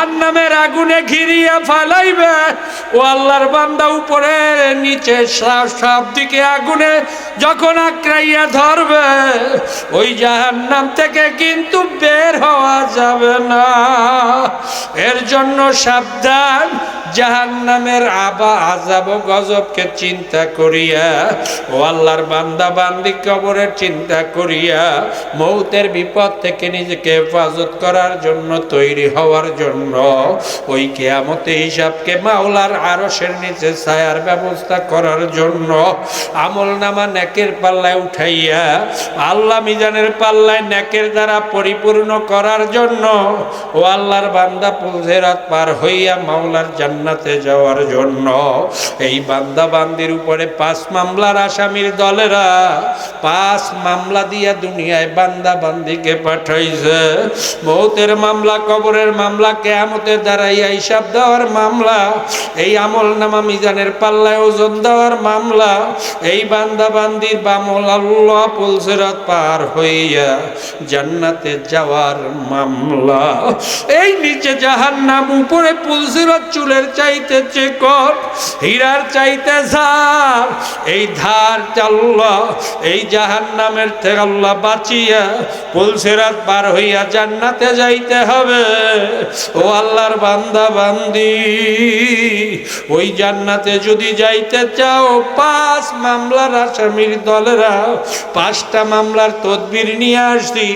জাহান নামের আগুনে ঘিরিয়া ফালাইবে। ও আল্লাহর বান্দা উপরে, নিচে সব দিকে আগুনে যখন আক্রাইয়া ধরবে, ওই জাহান নাম থেকে কিন্তু বের হওয়া যাবে না। এর জন্য সাবধান জাহান নামের আবা আজাব ও গজবকে চিন্তা করিয়া, ও আল্লাহর বান্দা বান্দি কবরের চিন্তা করিয়া, মৌতের বিপদ থেকে নিজেকে হেফাজত করার জন্য, তৈরি হওয়ার জন্য, ওই কেয়ামতে হিসাবকে মাওলার আরসের নিচে ছায়ার ব্যবস্থা করার জন্য, আমল নামা নেকের পাল্লায় উঠাইয়া, আল্লাহ মিজানের পাল্লায় নেকের দ্বারা পরিপূর্ণ করার জন্য, ও আল্লাহর বান্দা পুলজেরাত পার হইয়া মাওলার জান্নাতে যাওয়ার জন্য। এই বান্দা বান্দির উপরে পাঁচ মামলার আসামির দলেরা পাঁচ মামলা দিয়া দুনিয়ায় বান্দা বান্দিকে পাঠাইছে। মৌতের মামলা, কবরের মামলা, কেয়ামতের দাঁড়াইয়া হিসাব দেওয়ার মামলা, এই আমল নামা মিজানের পাল্লায় ওজন দেওয়ার মামলা, এই বান্দা বান্দির বামল আল্লাহ পুলসেরাত পার হইয়া জান্নাতে যাওয়ার মামলা। এই নিচে জাহান নাম উপরে পুলসিরত চুলের চাইতে চেকর হীরার চাইতে ঝার এই ধার চাল্লা, এই জাহান নামের থেকে আল্লাহ বাঁচিয়া পুলসিরাত পার হইয়া জান্নাতে যাইতে হবে। ও আল্লাহর বান্দা, বান্দি, ওই জান্নাতে যদি যাইতে চাও, পাঁচ মামলার আসামির দলেরা, পাঁচটা মামলার তদবির নিয়ে আসছি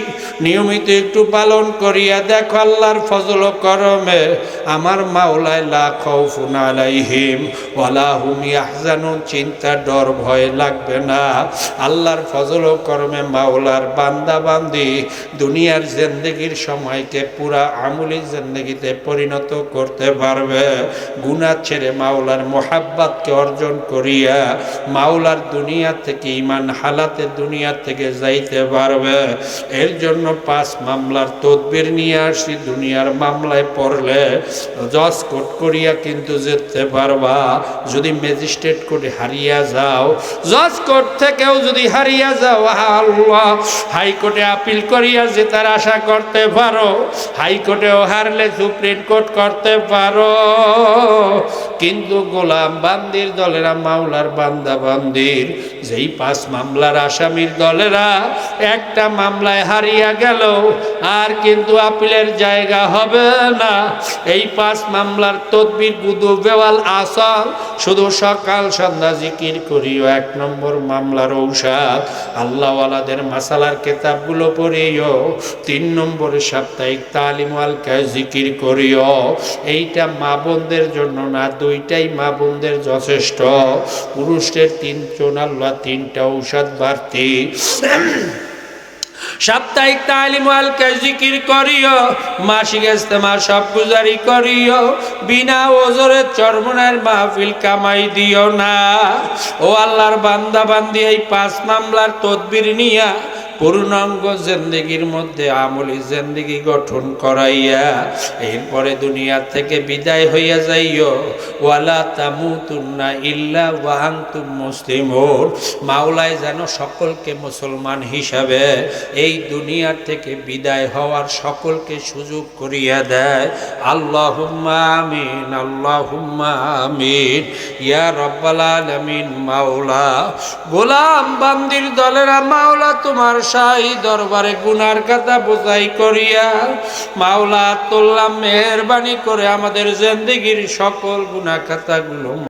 নিয়মিত একটু পালন করিয়া দেখো আল্লাহর ফজল করমে। আমার মাওলায় লা খাউফুন আলাইহিম, ওয়ালা হুম ইয়াহজানুন, চিন্তা ডর ভয় লাগবে না। আল্লাহর ফজল করমে মাওলার বান্দা বান্দি, দুনিয়ার জিন্দগির সময়কে পুরা আমলি জিন্দগিতে পরিণত করতে পারবে। গুনাহ ছেড়ে মাওলার মোহাব্বতকে অর্জন করিয়া মাওলার দুনিয়া থেকে ইমান হালাতে দুনিয়া থেকে যাইতে পারবে। এর জন্য পাঁচ মামলার তদবির নিয়ে আসি, দুনিয়ার মামলায় পড়লে জজ কোট করিয়া কিন্তু যেতে পারবা। যদি ম্যাজিস্ট্রেট কোর্টে হারিয়া যাও জজ কোর্ট থেকেও যদি হারিয়া যাও, আল্লাহ হাইকোর্টে আপিল করিয়া জেতার আশা করতে পারো। হাইকোর্টেও হারলে সুপ্রিম কোর্ট করতে পারো। কিন্তু গোলাম বান্দির দলেরা মাওলার বান্দা বান্দির। যেই পাঁচ মামলার আসামির দলেরা একটা মামলায় হারিয়া গেল, আর কিন্তু আপিলের জায়গা হবে না। এই পাঁচ মামলার তদবির গুদু বেওয়াল আসল শুধু সকাল সন্ধ্যা জিকির করিও এক নম্বর মামলার ঔষধ। আল্লাহওয়ালাদের মাসালার কেতাবগুলো পড়িও, তিন নম্বরে সাপ্তাহিক তালিম আলকায় জিকির করিও। এইটা মা বোনদের জন্য না দুইটাই মা বোনদের যথেষ্ট। পুরুষের তিনজন আল্লাহ তিনটা ঔষধ বাড়তি। সাপ্তাহিক তালিম আলকে জিকির করিও, মাসিক ইস্তেমা সব গুজারি করিও, বিনা ওজরে চরমনের মাহফিল কামাই দিও না। ও আল্লাহর বান্দা বান্দি এই পাঁচ মামলার তদবির নিয়া পূর্ণাঙ্গ জেন্দেগির মধ্যে আমলি জেন্দেগি গঠন করাইয়া, এরপরে দুনিয়া থেকে বিদায় হইয়া যাইও। ওয়ালা তামু তামুতুন্না ইল্লা ওয়াহান্তুম মুসলিমুন। মাওলায় যেন সকলকে মুসলমান হিসাবে এই দুনিয়ার থেকে বিদায় হওয়ার সকলকে সুযোগ করিয়া দেয়। আল্লাহুম্মা আমিন আল্লাহুম্মা আমিন। ইয়া রব্বাল আলামিন মাওলা, গোলাম বান্দির দলেরা মাওলা, তোমার শাহী দরবারে গুনার কথা বোঝাই করিয়া, মাওলা তোল্লা মেহরবানি করে আমাদের জেন্দিগির সকল গুনা খাতাগুলো